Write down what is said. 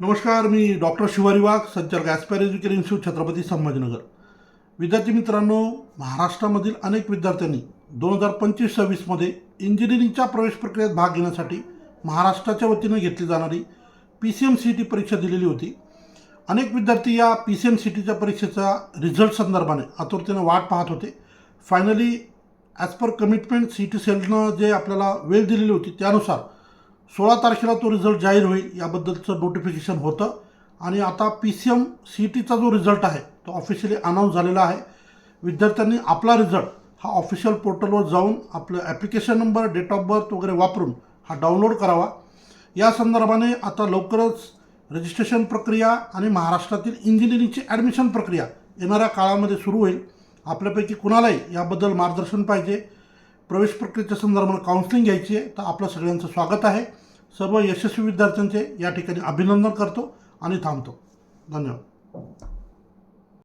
नमस्कार मी डॉक्टर शिवारी वाघ संचालक Aspire education institute Chhatrapati Sambhajinagar. विद्यार्थी मित्रांनो महाराष्ट्रामधील अनेक विद्यार्थ्यांनी दोन हजार पंचवीस सव्वीसमध्ये इंजिनिअरिंगच्या प्रवेश प्रक्रियेत भाग घेण्यासाठी महाराष्ट्राच्या वतीनं घेतली जाणारी P C M C T परीक्षा दिलेली होती. अनेक विद्यार्थी या पी सी एम सी टीच्या परीक्षेचा रिझल्ट संदर्भाने आतुरतेनं वाट पाहत होते. Finally as per commitment C T सेलनं जे आपल्याला वेळ दिलेली होती त्यानुसार सोळा तारखेला तो रिझल्ट जाहीर होईल याबद्दलचं नोटिफिकेशन होतं. आणि आता पी सी एम सी टीचा जो रिझल्ट आहे तो ऑफिशियली अनाऊन्स झालेला आहे. विद्यार्थ्यांनी आपला रिझल्ट हा ऑफिशियल पोर्टलवर जाऊन आपलं application number date of birth वगैरे वापरून हा डाउनलोड करावा. या संदर्भाने आता लवकरच रजिस्ट्रेशन प्रक्रिया आणि महाराष्ट्रातील इंजिनिअरिंगची ॲडमिशन प्रक्रिया येणाऱ्या काळामध्ये सुरू होईल. आपल्यापैकी कुणालाही याबद्दल मार्गदर्शन पाहिजे. प्रवेश प्रक्रियेच्या संदर्भात काउन्सिलिंग घ्यायची आहे तर आपलं सगळ्यांचं स्वागत आहे. सर्व यशस्वी विद्यार्थ्यांचे या ठिकाणी अभिनंदन करतो आणि थांबतो. धन्यवाद.